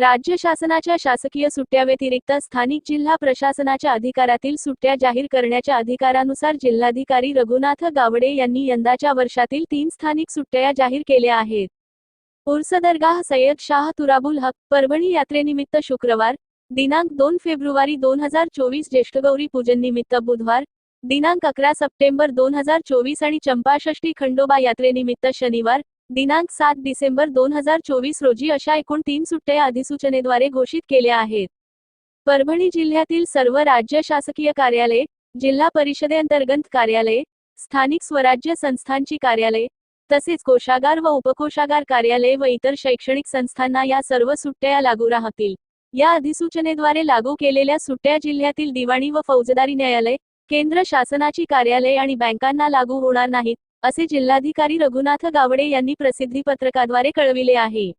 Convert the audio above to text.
राज्य शासनाच्या शासकीय सुट्ट्या व्यतिरिक्त स्थानिक जिल्हा प्रशासनाच्या अधिकारातील सुट्ट्या जाहीर करण्याच्या अधिकारानुसार जिल्हाधिकारी रघुनाथ गावडे यांनी यंदाच्या वर्षातील तीन स्थानिक सुट्ट्या जाहीर केल्या आहेत. उर्सदरगाह सय्यद शाह तुराबुल हक परभणी यात्रेनिमित्त शुक्रवार दिनांक दोन फेब्रुवारी दोन हजार चोवीस ज्येष्ठगौरी पूजननिमित्त बुधवार दिनांक अकरा सप्टेंबर दोन हजार चोवीस आणि चंपाषष्ठी खंडोबा यात्रेनिमित्त शनिवार दिनांक सात डिसेंबर दोन हजार चोवीस रोजी अशा एकूण तीन सुट्ट्या अधिसूचनेद्वारे घोषित केल्या आहेत. परभणी जिल्ह्यातील सर्व राज्य शासकीय कार्यालय जिल्हा परिषदेअंतर्गत कार्यालये स्थानिक स्वराज्य संस्थांची कार्यालय तसेच कोशागार व उपकोशागार कार्यालय व इतर शैक्षणिक संस्थांना या सर्व सुट्ट्या लागू राहतील. या अधिसूचनेद्वारे लागू केलेल्या सुट्ट्या जिल्ह्यातील दिवाणी व फौजदारी न्यायालय केंद्र शासनाची कार्यालये आणि बँकांना लागू होणार नाहीत. असे जिल्हाधिकारी रघुनाथ गावडे यांनी प्रसिद्धी पत्रकाद्वारे कळविले आहे.